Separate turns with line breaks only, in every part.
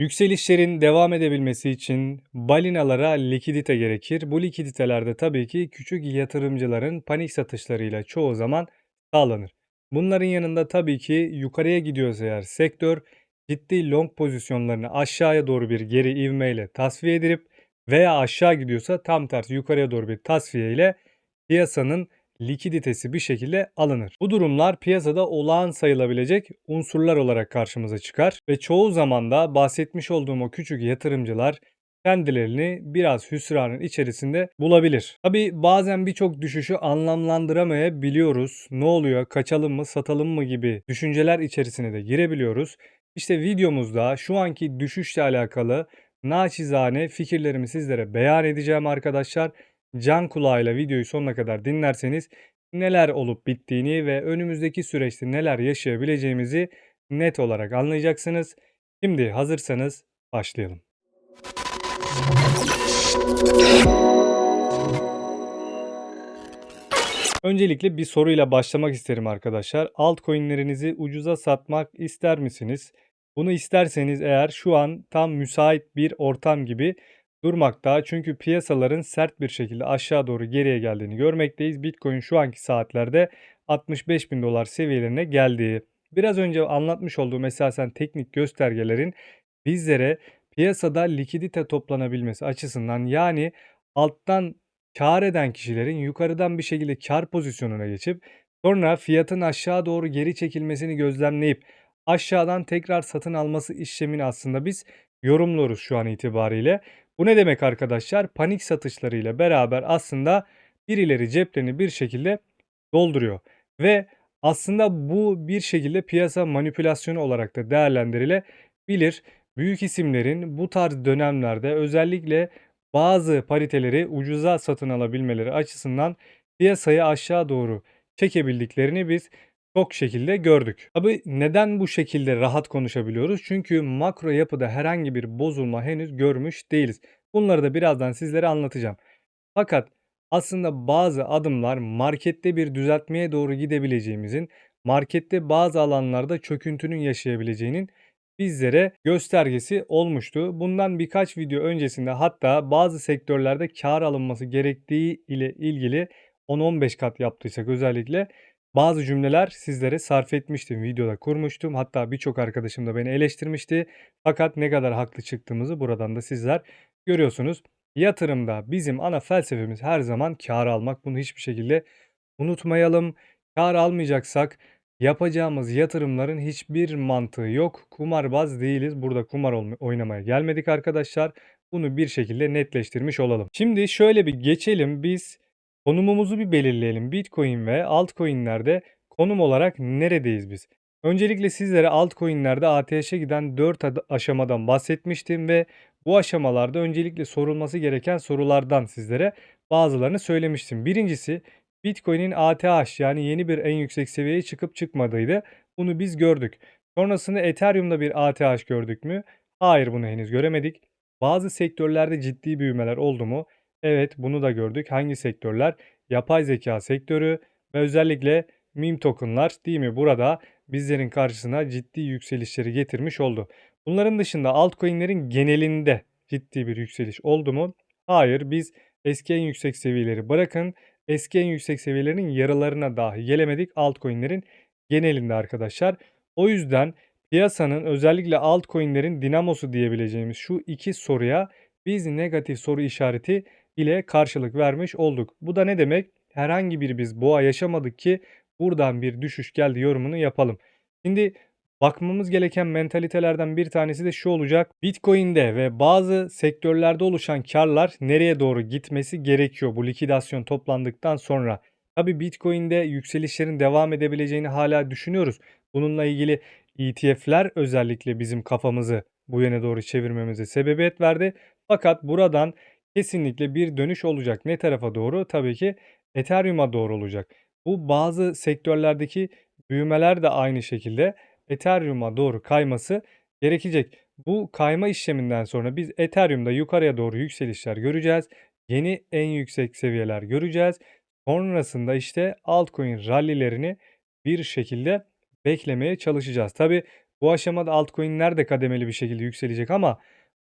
Yükselişlerin devam edebilmesi için balinalara likidite gerekir. Bu likiditeler de tabii ki küçük yatırımcıların panik satışlarıyla çoğu zaman sağlanır. Bunların yanında tabii ki yukarıya gidiyorsa eğer sektör ciddi long pozisyonlarını aşağıya doğru bir geri ivmeyle tasfiye edilip veya aşağı gidiyorsa tam tersi yukarıya doğru bir tasfiye ile piyasanın likiditesi bir şekilde alınır. Bu durumlar piyasada olağan sayılabilecek unsurlar olarak karşımıza çıkar ve çoğu zaman da bahsetmiş olduğum o küçük yatırımcılar kendilerini biraz hüsranın içerisinde bulabilir. Tabi bazen birçok düşüşü anlamlandıramayabiliyoruz. Ne oluyor, kaçalım mı, satalım mı gibi düşünceler içerisine de girebiliyoruz. İşte videomuzda şu anki düşüşle alakalı naçizane fikirlerimi sizlere beyan edeceğim arkadaşlar can kulağıyla videoyu sonuna kadar dinlerseniz neler olup bittiğini ve önümüzdeki süreçte neler yaşayabileceğimizi net olarak anlayacaksınız. Şimdi hazırsanız başlayalım. Öncelikle bir soruyla başlamak isterim arkadaşlar. Altcoin'lerinizi ucuza satmak ister misiniz? Bunu isterseniz eğer şu an tam müsait bir ortam gibi durmakta. Çünkü piyasaların sert bir şekilde aşağı doğru geriye geldiğini görmekteyiz. Bitcoin şu anki saatlerde 65 bin dolar seviyelerine geldiği. Biraz önce anlatmış olduğum esasen teknik göstergelerin bizlere piyasada likidite toplanabilmesi açısından yani alttan kar eden kişilerin yukarıdan bir şekilde kar pozisyonuna geçip sonra fiyatın aşağı doğru geri çekilmesini gözlemleyip aşağıdan tekrar satın alması işlemini aslında biz yorumluyoruz şu an itibariyle. Bu ne demek arkadaşlar? Panik satışlarıyla beraber aslında birileri ceplerini bir şekilde dolduruyor. Ve aslında bu bir şekilde piyasa manipülasyonu olarak da değerlendirilebilir. Büyük isimlerin bu tarz dönemlerde özellikle bazı pariteleri ucuza satın alabilmeleri açısından piyasayı aşağı doğru çekebildiklerini biz çok şekilde gördük. Tabi neden bu şekilde rahat konuşabiliyoruz? Çünkü makro yapıda herhangi bir bozulma henüz görmüş değiliz. Bunları da birazdan sizlere anlatacağım. Fakat aslında bazı adımlar markette bir düzeltmeye doğru gidebileceğimizin, markette bazı alanlarda çöküntünün yaşayabileceğinin bizlere göstergesi olmuştu. Bundan birkaç video öncesinde hatta bazı sektörlerde kar alınması gerektiği ile ilgili 10-15 kat yaptıysak özellikle bazı cümleler sizlere sarf etmiştim, videoda kurmuştum. Hatta birçok arkadaşım da beni eleştirmişti. Fakat ne kadar haklı çıktığımızı buradan da sizler görüyorsunuz. Yatırımda bizim ana felsefemiz her zaman kar almak. Bunu hiçbir şekilde unutmayalım. Kar almayacaksak yapacağımız yatırımların hiçbir mantığı yok. Kumarbaz değiliz. Burada kumar oynamaya gelmedik arkadaşlar. Bunu bir şekilde netleştirmiş olalım. Şimdi şöyle bir geçelim. Biz Konumumuzu bir belirleyelim. Bitcoin ve altcoin'lerde konum olarak neredeyiz biz? Öncelikle sizlere altcoin'lerde ATH'e giden 4 aşamadan bahsetmiştim ve bu aşamalarda öncelikle sorulması gereken sorulardan sizlere bazılarını söylemiştim. Birincisi Bitcoin'in ATH yani yeni bir en yüksek seviyeye çıkıp çıkmadığıydı. Bunu biz gördük. Sonrasında Ethereum'da bir ATH gördük mü? Hayır bunu henüz göremedik. Bazı sektörlerde ciddi büyümeler oldu mu? Evet, bunu da gördük. Hangi sektörler? Yapay zeka sektörü ve özellikle meme token'lar değil mi? Burada bizlerin karşısına ciddi yükselişleri getirmiş oldu. Bunların dışında altcoin'lerin genelinde ciddi bir yükseliş oldu mu? Hayır, biz eski en yüksek seviyeleri bırakın. Eski en yüksek seviyelerin yarılarına dahi gelemedik altcoin'lerin genelinde arkadaşlar. O yüzden piyasanın özellikle altcoin'lerin dinamosu diyebileceğimiz şu iki soruya biz negatif soru işareti ile karşılık vermiş olduk. Bu da ne demek? Herhangi bir biz boğa yaşamadık ki buradan bir düşüş geldi yorumunu yapalım. Şimdi bakmamız gereken mentalitelerden bir tanesi de şu olacak. Bitcoin'de ve bazı sektörlerde oluşan karlar nereye doğru gitmesi gerekiyor bu likidasyon toplandıktan sonra. Tabi Bitcoin'de yükselişlerin devam edebileceğini hala düşünüyoruz. Bununla ilgili ETF'ler özellikle bizim kafamızı bu yöne doğru çevirmemize sebebiyet verdi. Fakat buradan kesinlikle bir dönüş olacak. Ne tarafa doğru? Tabii ki Ethereum'a doğru olacak. Bu bazı sektörlerdeki büyümeler de aynı şekilde Ethereum'a doğru kayması gerekecek. Bu kayma işleminden sonra biz Ethereum'da yukarıya doğru yükselişler göreceğiz. Yeni en yüksek seviyeler göreceğiz. Sonrasında işte altcoin rallilerini bir şekilde beklemeye çalışacağız. Tabi Bu aşamada altcoin'ler de kademeli bir şekilde yükselecek ama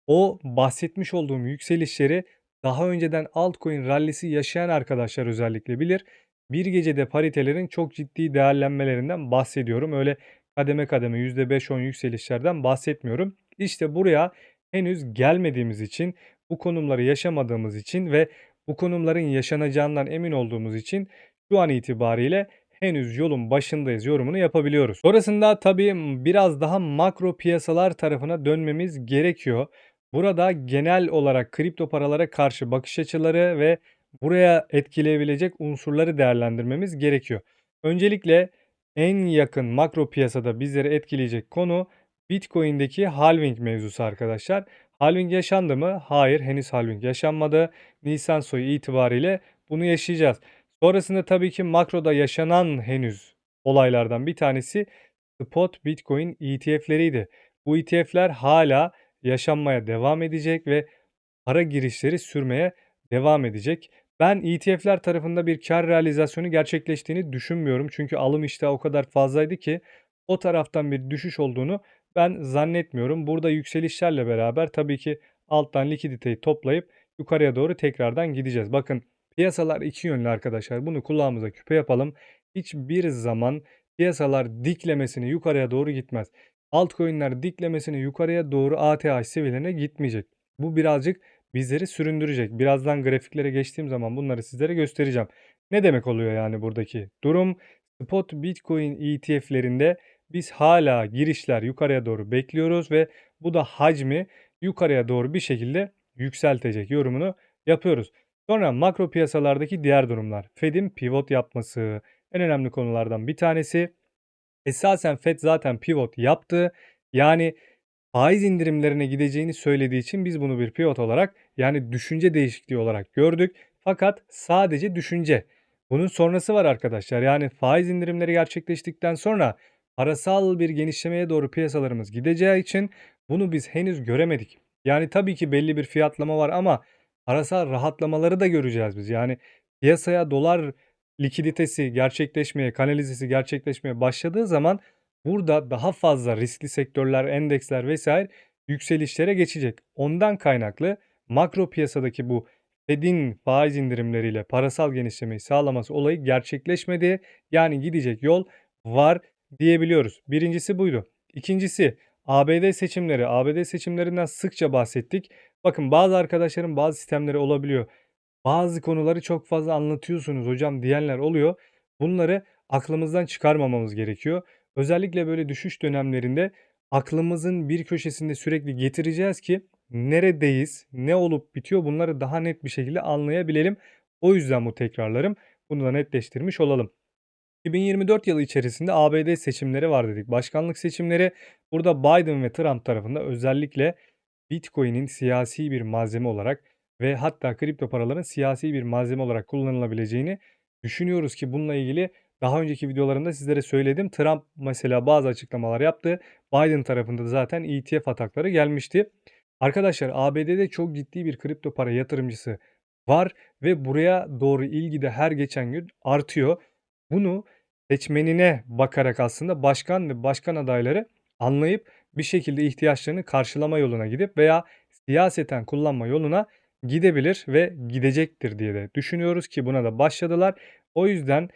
o bahsetmiş olduğum yükselişleri daha önceden altcoin rallisi yaşayan arkadaşlar özellikle bilir. Bir gecede paritelerin çok ciddi değerlenmelerinden bahsediyorum. Öyle kademe kademe %5-10 yükselişlerden bahsetmiyorum. İşte buraya henüz gelmediğimiz için, bu konumları yaşamadığımız için ve bu konumların yaşanacağından emin olduğumuz için şu an itibariyle henüz yolun başındayız yorumunu yapabiliyoruz. Sonrasında tabii biraz daha makro piyasalar tarafına dönmemiz gerekiyor. Burada genel olarak kripto paralara karşı bakış açıları ve buraya etkileyebilecek unsurları değerlendirmemiz gerekiyor. Öncelikle en yakın makro piyasada bizleri etkileyecek konu Bitcoin'deki halving mevzusu arkadaşlar. Halving yaşandı mı? Hayır, henüz halving yaşanmadı. Nisan soyu itibariyle bunu yaşayacağız. Sonrasında tabii ki makroda yaşanan henüz olaylardan bir tanesi spot Bitcoin ETF'leriydi. Bu ETF'ler hala yaşanmaya devam edecek ve para girişleri sürmeye devam edecek. Ben ETF'ler tarafında bir kar realizasyonu gerçekleştiğini düşünmüyorum. Çünkü alım iştahı o kadar fazlaydı ki o taraftan bir düşüş olduğunu ben zannetmiyorum. Burada yükselişlerle beraber tabii ki alttan likiditeyi toplayıp yukarıya doğru tekrardan gideceğiz. Bakın piyasalar iki yönlü arkadaşlar. Bunu kulağımıza küpe yapalım. Hiçbir zaman piyasalar diklemesini yukarıya doğru gitmez. Altcoin'ler diklemesini yukarıya doğru ATH seviyelerine gitmeyecek. Bu birazcık bizleri süründürecek. Birazdan grafiklere geçtiğim zaman bunları sizlere göstereceğim. Ne demek oluyor yani buradaki durum? Spot Bitcoin ETF'lerinde biz hala girişler yukarıya doğru bekliyoruz ve bu da hacmi yukarıya doğru bir şekilde yükseltecek yorumunu yapıyoruz. Sonra makro piyasalardaki diğer durumlar. Fed'in pivot yapması en önemli konulardan bir tanesi. Esasen Fed zaten pivot yaptı. Yani faiz indirimlerine gideceğini söylediği için biz bunu bir pivot olarak yani düşünce değişikliği olarak gördük. Fakat sadece düşünce. Bunun sonrası var arkadaşlar. Yani faiz indirimleri gerçekleştikten sonra parasal bir genişlemeye doğru piyasalarımız gideceği için bunu biz henüz göremedik. Yani tabii ki belli bir fiyatlama var ama parasal rahatlamaları da göreceğiz biz. Yani piyasaya dolar likiditesi gerçekleşmeye, kanalizesi gerçekleşmeye başladığı zaman burada daha fazla riskli sektörler, endeksler vesaire yükselişlere geçecek. Ondan kaynaklı makro piyasadaki bu Fed'in faiz indirimleriyle parasal genişlemeyi sağlaması olayı gerçekleşmedi. Yani gidecek yol var diyebiliyoruz. Birincisi buydu. İkincisi ABD seçimleri. ABD seçimlerinden sıkça bahsettik. Bakın bazı arkadaşların bazı sistemleri olabiliyor. Bazı konuları çok fazla anlatıyorsunuz hocam diyenler oluyor. Bunları aklımızdan çıkarmamamız gerekiyor. Özellikle böyle düşüş dönemlerinde aklımızın bir köşesinde sürekli getireceğiz ki neredeyiz, ne olup bitiyor bunları daha net bir şekilde anlayabilelim. O yüzden bu tekrarlarım. Bunu da netleştirmiş olalım. 2024 yılı içerisinde ABD seçimleri var dedik. Başkanlık seçimleri burada Biden ve Trump tarafında özellikle Bitcoin'in siyasi bir malzeme olarak ve hatta kripto paraların siyasi bir malzeme olarak kullanılabileceğini düşünüyoruz ki bununla ilgili daha önceki videolarımda sizlere söyledim. Trump mesela bazı açıklamalar yaptı. Biden tarafında da zaten ETF atakları gelmişti. Arkadaşlar ABD'de çok ciddi bir kripto para yatırımcısı var ve buraya doğru ilgi de her geçen gün artıyor. Bunu seçmenine bakarak aslında başkan ve başkan adayları anlayıp bir şekilde ihtiyaçlarını karşılama yoluna gidip veya siyaseten kullanma yoluna gidebilir ve gidecektir diye de düşünüyoruz ki buna da başladılar. O yüzden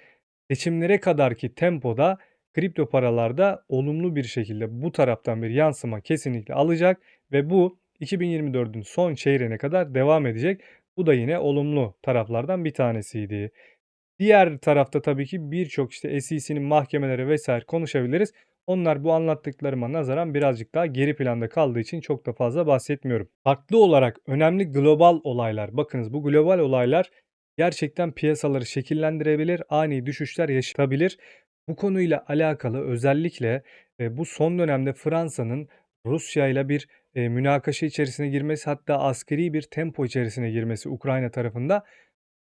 seçimlere kadarki tempoda kripto paralarda olumlu bir şekilde bu taraftan bir yansıma kesinlikle alacak ve bu 2024'ün son çeyreğine kadar devam edecek. Bu da yine olumlu taraflardan bir tanesiydi. Diğer tarafta tabii ki birçok işte SEC'nin mahkemeleri vesaire konuşabiliriz. Onlar bu anlattıklarıma nazaran birazcık daha geri planda kaldığı için çok da fazla bahsetmiyorum. Farklı olarak önemli global olaylar. Bakınız bu global olaylar gerçekten piyasaları şekillendirebilir, ani düşüşler yaşatabilir. Bu konuyla alakalı özellikle e, bu son dönemde Fransa'nın Rusya ile bir e, münakaşa içerisine girmesi hatta askeri bir tempo içerisine girmesi Ukrayna tarafında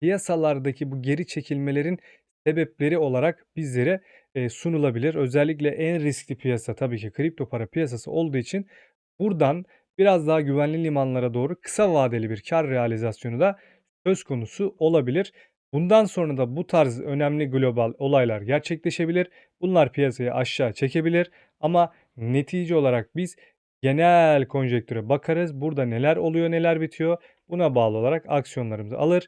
piyasalardaki bu geri çekilmelerin sebepleri olarak bizlere e, sunulabilir. Özellikle en riskli piyasa tabii ki kripto para piyasası olduğu için buradan biraz daha güvenli limanlara doğru kısa vadeli bir kar realizasyonu da söz konusu olabilir. Bundan sonra da bu tarz önemli global olaylar gerçekleşebilir. Bunlar piyasayı aşağı çekebilir ama netice olarak biz genel konjektüre bakarız. Burada neler oluyor, neler bitiyor buna bağlı olarak aksiyonlarımızı alır.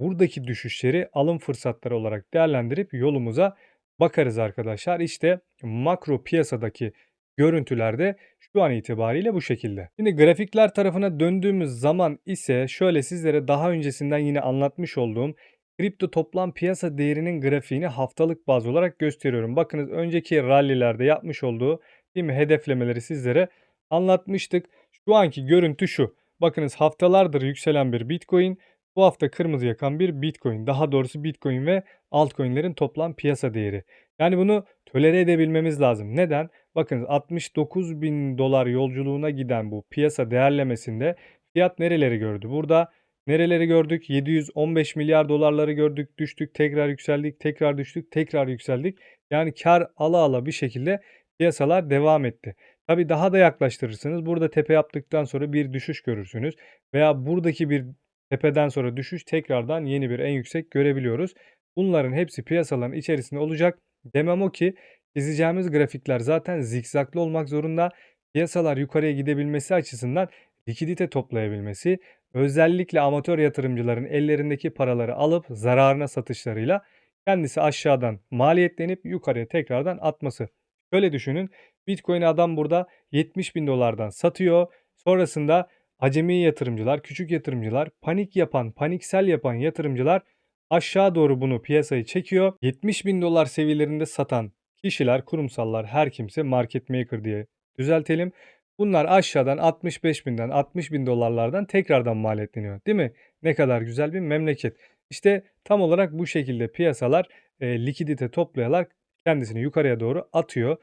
Buradaki düşüşleri alım fırsatları olarak değerlendirip yolumuza bakarız arkadaşlar. İşte makro piyasadaki görüntülerde şu an itibariyle bu şekilde. Şimdi grafikler tarafına döndüğümüz zaman ise şöyle sizlere daha öncesinden yine anlatmış olduğum kripto toplam piyasa değerinin grafiğini haftalık baz olarak gösteriyorum. Bakınız önceki rallilerde yapmış olduğu değil mi hedeflemeleri sizlere anlatmıştık. Şu anki görüntü şu. Bakınız haftalardır yükselen bir Bitcoin, bu hafta kırmızı yakan bir Bitcoin. Daha doğrusu Bitcoin ve altcoin'lerin toplam piyasa değeri. Yani bunu tolere edebilmemiz lazım. Neden? Bakın 69 bin dolar yolculuğuna giden bu piyasa değerlemesinde fiyat nereleri gördü? Burada nereleri gördük? 715 milyar dolarları gördük, düştük, tekrar yükseldik, tekrar düştük, tekrar yükseldik. Yani kar ala ala bir şekilde piyasalar devam etti. Tabii daha da yaklaştırırsınız. Burada tepe yaptıktan sonra bir düşüş görürsünüz veya buradaki bir tepeden sonra düşüş tekrardan yeni bir en yüksek görebiliyoruz. Bunların hepsi piyasaların içerisinde olacak. Demem o ki çizeceğimiz grafikler zaten zikzaklı olmak zorunda. Piyasalar yukarıya gidebilmesi açısından likidite toplayabilmesi, özellikle amatör yatırımcıların ellerindeki paraları alıp zararına satışlarıyla kendisi aşağıdan maliyetlenip yukarıya tekrardan atması. Şöyle düşünün. Bitcoin'i adam burada 70 bin dolardan satıyor. Sonrasında acemi yatırımcılar, küçük yatırımcılar, panik yapan, paniksel yapan yatırımcılar aşağı doğru bunu piyasayı çekiyor. 70 bin dolar seviyelerinde satan kişiler, kurumsallar, her kimse market maker diye düzeltelim. Bunlar aşağıdan 65 binden 60 bin dolarlardan tekrardan maliyetleniyor değil mi? Ne kadar güzel bir memleket. İşte tam olarak bu şekilde piyasalar e, likidite toplayarak kendisini yukarıya doğru atıyor.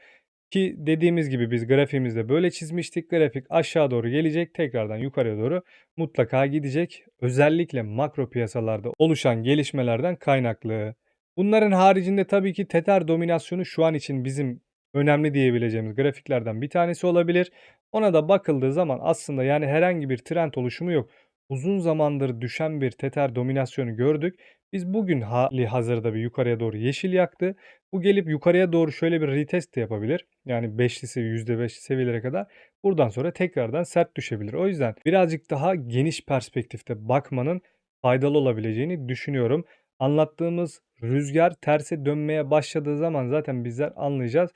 Ki dediğimiz gibi biz grafiğimizde böyle çizmiştik. Grafik aşağı doğru gelecek. Tekrardan yukarıya doğru mutlaka gidecek. Özellikle makro piyasalarda oluşan gelişmelerden kaynaklı. Bunların haricinde tabii ki Tether dominasyonu şu an için bizim önemli diyebileceğimiz grafiklerden bir tanesi olabilir. Ona da bakıldığı zaman aslında yani herhangi bir trend oluşumu yok. Uzun zamandır düşen bir Tether dominasyonu gördük. Biz bugün hali hazırda bir yukarıya doğru yeşil yaktı. Bu gelip yukarıya doğru şöyle bir retest de yapabilir. Yani 5'lisi %5 seviyelere kadar. Buradan sonra tekrardan sert düşebilir. O yüzden birazcık daha geniş perspektifte bakmanın faydalı olabileceğini düşünüyorum. Anlattığımız rüzgar terse dönmeye başladığı zaman zaten bizler anlayacağız.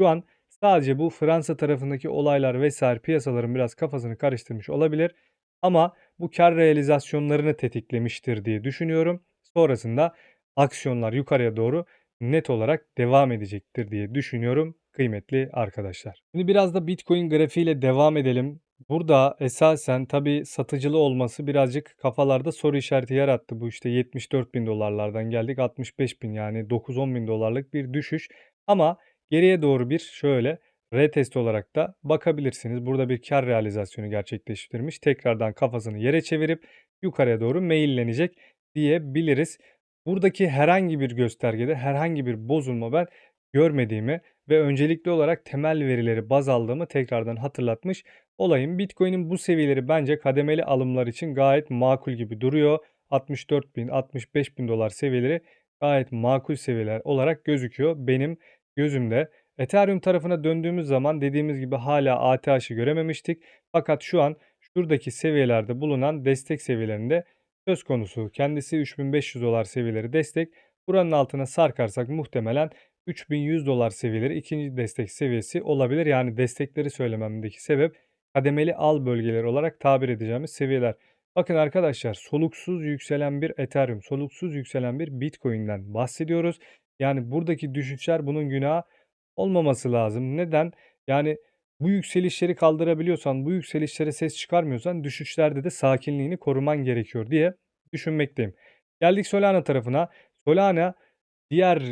Şu an sadece bu Fransa tarafındaki olaylar vesaire piyasaların biraz kafasını karıştırmış olabilir. Ama bu kar realizasyonlarını tetiklemiştir diye düşünüyorum. Sonrasında aksiyonlar yukarıya doğru net olarak devam edecektir diye düşünüyorum kıymetli arkadaşlar. Şimdi biraz da Bitcoin grafiğiyle devam edelim. Burada esasen tabi satıcılı olması birazcık kafalarda soru işareti yarattı. Bu işte 74 bin dolarlardan geldik 65 bin yani 9-10 bin dolarlık bir düşüş. Ama geriye doğru bir şöyle retest olarak da bakabilirsiniz. Burada bir kar realizasyonu gerçekleştirmiş. Tekrardan kafasını yere çevirip yukarıya doğru meyillenecek diyebiliriz. Buradaki herhangi bir göstergede herhangi bir bozulma ben görmediğimi ve öncelikli olarak temel verileri baz aldığımı tekrardan hatırlatmış olayım. Bitcoin'in bu seviyeleri bence kademeli alımlar için gayet makul gibi duruyor. 64 bin, 65 bin dolar seviyeleri gayet makul seviyeler olarak gözüküyor benim gözümde. Ethereum tarafına döndüğümüz zaman dediğimiz gibi hala ATH'ı görememiştik. Fakat şu an şuradaki seviyelerde bulunan destek seviyelerinde söz konusu. Kendisi 3500 dolar seviyeleri destek. Buranın altına sarkarsak muhtemelen 3100 dolar seviyeleri ikinci destek seviyesi olabilir. Yani destekleri söylememdeki sebep kademeli al bölgeleri olarak tabir edeceğimiz seviyeler. Bakın arkadaşlar soluksuz yükselen bir Ethereum, soluksuz yükselen bir Bitcoin'den bahsediyoruz. Yani buradaki düşüşler bunun günahı olmaması lazım. Neden? Yani bu yükselişleri kaldırabiliyorsan, bu yükselişlere ses çıkarmıyorsan düşüşlerde de sakinliğini koruman gerekiyor diye düşünmekteyim. Geldik Solana tarafına. Solana diğer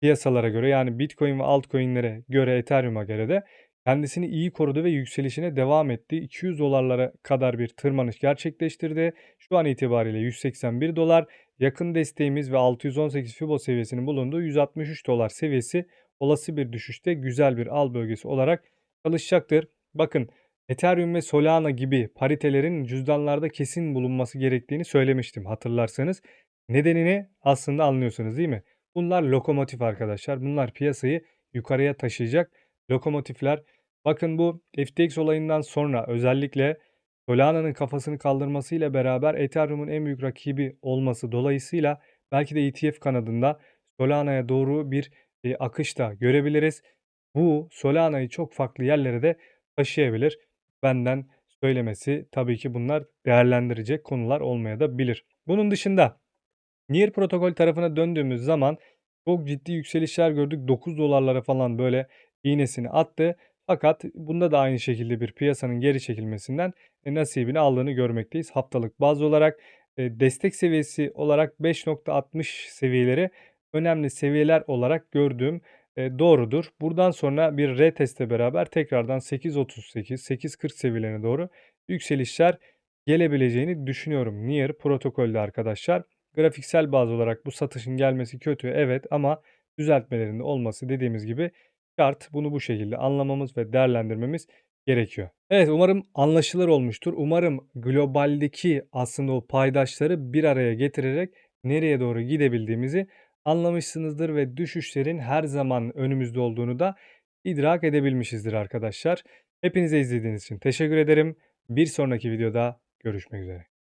piyasalara göre yani Bitcoin ve altcoin'lere göre Ethereum'a göre de kendisini iyi korudu ve yükselişine devam etti. 200 dolarlara kadar bir tırmanış gerçekleştirdi. Şu an itibariyle 181 dolar. Yakın desteğimiz ve 618 Fibo seviyesinin bulunduğu 163 dolar seviyesi olası bir düşüşte güzel bir al bölgesi olarak çalışacaktır. Bakın Ethereum ve Solana gibi paritelerin cüzdanlarda kesin bulunması gerektiğini söylemiştim hatırlarsanız. Nedenini aslında anlıyorsunuz değil mi? Bunlar lokomotif arkadaşlar. Bunlar piyasayı yukarıya taşıyacak lokomotifler. Bakın bu FTX olayından sonra özellikle Solana'nın kafasını kaldırmasıyla beraber Ethereum'un en büyük rakibi olması dolayısıyla belki de ETF kanadında Solana'ya doğru bir e, akış da görebiliriz. Bu Solana'yı çok farklı yerlere de taşıyabilir. Benden söylemesi tabii ki bunlar değerlendirecek konular olmaya da bilir. Bunun dışında Near protokol tarafına döndüğümüz zaman çok ciddi yükselişler gördük. 9 dolarlara falan böyle iğnesini attı. Fakat bunda da aynı şekilde bir piyasanın geri çekilmesinden e, nasibini aldığını görmekteyiz. Haftalık baz olarak e, destek seviyesi olarak 5.60 seviyeleri önemli seviyeler olarak gördüğüm e, doğrudur. Buradan sonra bir retestle beraber tekrardan 8.38, 8.40 seviyelerine doğru yükselişler gelebileceğini düşünüyorum. Near protokolde arkadaşlar. Grafiksel baz olarak bu satışın gelmesi kötü evet ama düzeltmelerinde olması dediğimiz gibi şart. Bunu bu şekilde anlamamız ve değerlendirmemiz gerekiyor. Evet umarım anlaşılır olmuştur. Umarım globaldeki aslında o paydaşları bir araya getirerek nereye doğru gidebildiğimizi anlamışsınızdır ve düşüşlerin her zaman önümüzde olduğunu da idrak edebilmişizdir arkadaşlar. Hepinize izlediğiniz için teşekkür ederim. Bir sonraki videoda görüşmek üzere.